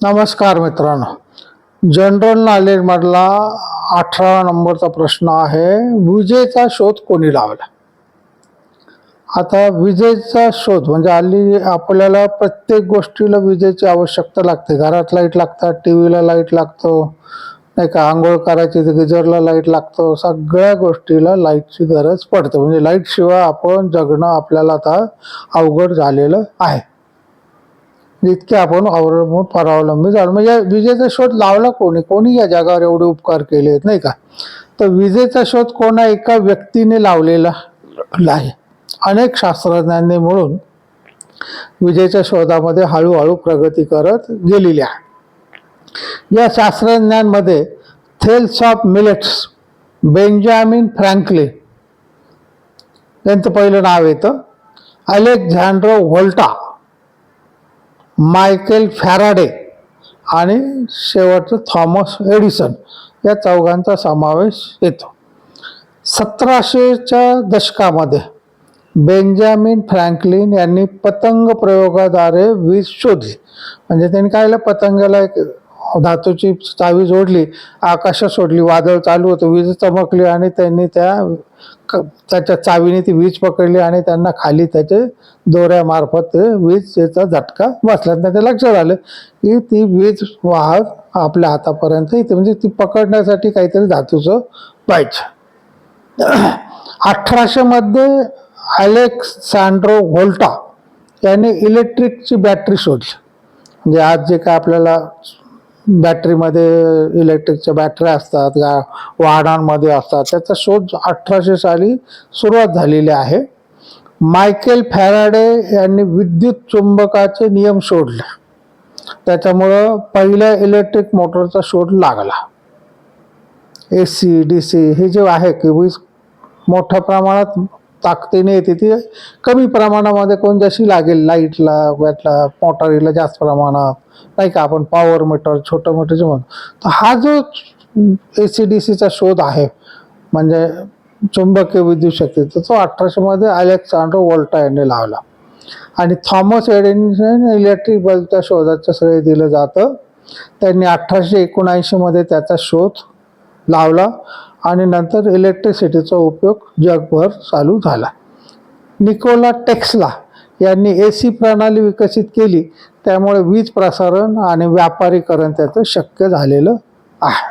नमस्कार मित्रांनो. जनरल नॉलेजमधला अठरा नंबरचा प्रश्न आहे विजेचा शोध कोणी लावला? आता विजेचा शोध म्हणजे हल्ली आपल्याला प्रत्येक गोष्टीला विजेची आवश्यकता लागते. घरात लाइट लागतात टी व्हीला लाइट लागतो नाही का? आंघोळ करायची तर गिजरला लाइट लागतो. सगळ्या गोष्टीला लाईटची गरज पडते. म्हणजे लाईटशिवाय आपण जगणं आपल्याला आता अवघड झालेलं आहे. जितके आपण अवलंबून परावलंबी झालो. म्हणजे विजेचा शोध लावला कोणी? कोणी या जगावर एवढे उपकार केले आहेत नाही का? तर विजेचा शोध कोणा एका व्यक्तीने लावलेला आहे अनेक शास्त्रज्ञांनी मिळून विजेच्या शोधामध्ये हळूहळू प्रगती करत गेलेली आहे. या शास्त्रज्ञांमध्ये Thales of Miletus Benjamin Franklin यांचं पहिलं नाव येतं. अलेक्झांड्रो व्होल्टा मायकेल फॅराडे आणि शेवटचं थॉमस एडिसन या चौघांचा समावेश येतो. सतराशेच्या दशकामध्ये बेंजामिन फ्रँकलिन यांनी पतंग प्रयोगाद्वारे वीज शोधली. म्हणजे त्यांनी काय केलं, पतंगाला एक धातूची चावी जोडली आकाशात सोडली वादळ चालू होतं वीज चमकली आणि त्यांनी त्या त्याच्या चावीने ती वीज पकडली आणि त्यांना खाली त्याचे दोऱ्यामार्फत ते वीजेचा झटका बसला. त्यांच्या लक्षात आलं की ती वीज वाहत आपल्या हातापर्यंत येते. म्हणजे ती पकडण्यासाठी काहीतरी धातूचं पाहिजे. अठराशेमध्ये अलेक्सँड्रो व्होल्टा याने इलेक्ट्रिकची बॅटरी शोधली. म्हणजे आज जे काय आपल्याला बॅटरीमध्ये इलेक्ट्रिकच्या बॅटऱ्या असतात या वाहनांमध्ये असतात. त्याचा शोध अठराशे साली सुरुवात झालेली आहे. मायकेल फॅराडे यांनी विद्युत चुंबकाचे नियम शोधले. त्याच्यामुळं पहिल्या इलेक्ट्रिक मोटरचा शोध लागला. ए सी डी सी हे जे आहे की वीज मोठ्या प्रमाणात ताकदीने येते ती. कमी प्रमाणामध्ये कोण जशी लागेल लाईटला बॅटला मोटारीला जास्त प्रमाणात नाही का आपण पॉवर मीटर छोटं मोठं जे म्हणतो तर हा जो ए सी डी सीचा शोध आहे म्हणजे चुंबकीय विद्युत शक्ती तर तो अठराशेमध्ये अलेक्सांड्रो वोल्टा यांनी लावला. आणि थॉमस एडिसन इलेक्ट्रिक बल्बच्या शोधाचं श्रेय दिलं जातं. त्यांनी अठराशे एकोणऐंशीमध्ये त्याचा शोध लावला. आणि नंतर इलेक्ट्रिसिटीचा उपयोग जगभर चालू झाला. निकोला टेक्सला यांनी ए सी प्रणाली विकसित केली त्यामुळे वीज प्रसारण आणि व्यापारीकरण त्याचं शक्य झालेलं आहे.